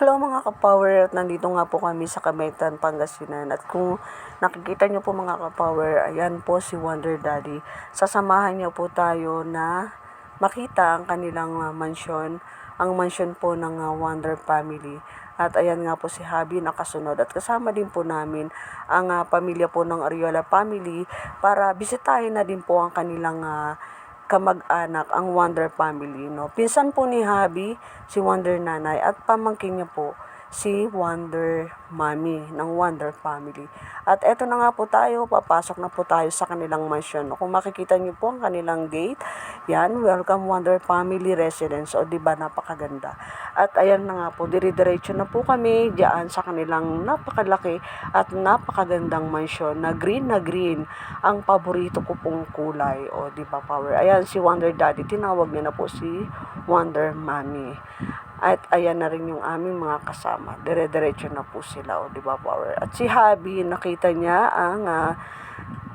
Hello mga ka-power, at nandito nga po kami sa Kametan, Pangasinan. At kung nakikita nyo po mga ka-power, ayan po si Wonder Daddy. Sasamahan niyo po tayo na makita ang kanilang uh, mansyon, ang mansyon po ng uh, Wonder Family. At ayan nga po si Habi nakasunod. At kasama din po namin ang uh, pamilya po ng Ariola Family para bisitahin na din po ang kanilang uh, kamag-anak ang Wonder Family. No? Pinsan po ni Habi, si Wonder Nanay, at pamangkin niya po, si Wonder Mommy ng Wonder Family. At eto na nga po tayo, papasok na po tayo sa kanilang mansion. Kung makikita niyo po ang kanilang gate, yan, welcome Wonder Family Residence. O di ba napakaganda. At ayan na nga po, dire-diretso na po kami diyan sa kanilang napakalaki at napakagandang mansion na green na green ang paborito ko pong kulay. O di ba power? Ayan si Wonder Daddy, tinawag niya na po si Wonder Mommy. At ayan na rin yung aming mga kasama. Dire-diretso na po sila, o di ba power? At si Habi, nakita niya ang ah,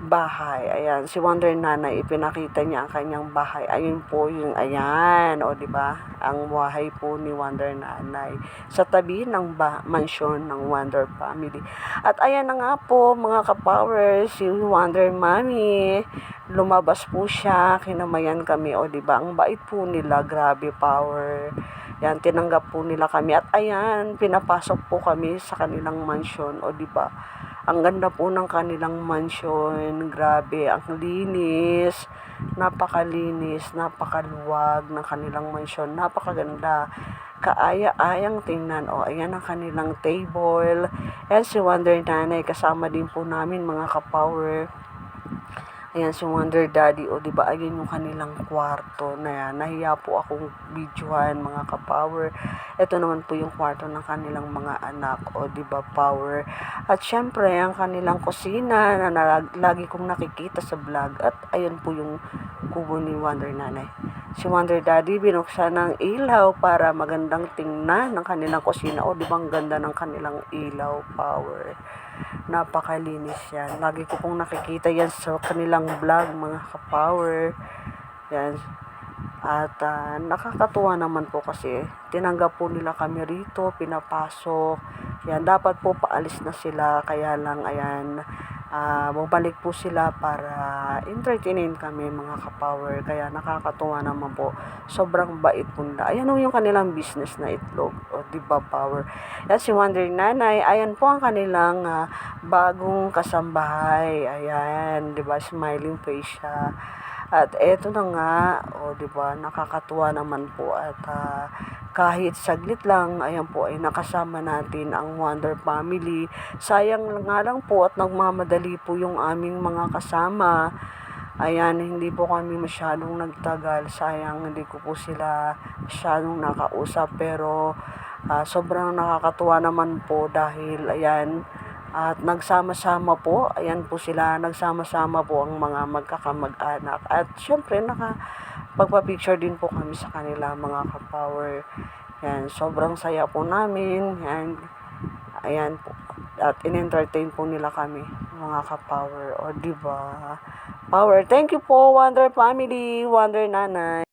bahay. Ayan, si Wonder Nanay, ipinakita niya ang kanyang bahay. Ayun po yung, ayan, o di ba? Ang bahay po ni Wonder Nanay. Sa tabi ng ba- mansyon ng Wonder Family. At ayan na nga po, mga kapower, si Wonder Mommy. Lumabas po siya, kinamayan kami, o di ba? Ang bait po nila, grabe power. Yan, tinanggap po nila kami. At ayan, pinapasok po kami sa kanilang mansion, o di ba? Ang ganda po ng kanilang mansion. Grabe, ang linis. Napakalinis, napakaluwag ng kanilang mansion. Napakaganda. Kaaya-ayang tingnan. O, ayan ang kanilang table. And si Wonder Nanay, kasama din po namin mga kapower. Ayan si Wonder Daddy, o di ba ayun yung kanilang kwarto na yan. Nahiya po akong videohan mga ka-power. Ito naman po yung kwarto ng kanilang mga anak, o di ba power. At syempre, ang kanilang kusina na lagi kong nakikita sa vlog. At ayun po yung kubo ni Wonder Nanay. Si Wonder Daddy binuksan ng ilaw para magandang tingnan ng kanilang kusina. O di ba ganda ng kanilang ilaw power napakalinis yan. Lagi ko pong nakikita yan sa kanilang vlog, mga kapower. Yan. At ah, nakakatuwa naman po kasi tinanggap po nila kami rito, pinapasok. Yan, dapat po paalis na sila. Kaya lang, ayan, ah, bumalik po sila para entertainin kami mga kapower. Kaya nakakatuwa naman po. Sobrang bait po nila. Ayan yung kanilang business na itlog. O, di ba power? Yan si Wonder Nanay. Ayan po ang kanilang ah, bagong kasambahay. Ayan, di ba? Smiling face siya. At eto na nga, o di ba, nakakatuwa naman po at ah, kahit saglit lang, ayan po ay nakasama natin ang Wonder Family. Sayang nga lang po at nagmamadali po yung aming mga kasama. Ayan, hindi po kami masyadong nagtagal. Sayang hindi ko po sila masyadong nakausap. Pero ah, sobrang nakakatuwa naman po dahil ayan, at nagsama-sama po, ayan po sila, nagsama-sama po ang mga magkakamag-anak. At syempre, naka, pagpa-picture din po kami sa kanila, mga kapower. Yan, sobrang saya po namin. Yan, ayan po. At in-entertain po nila kami, mga kapower. O, di ba? Power. Thank you po, Wonder Family, Wonder Nanay.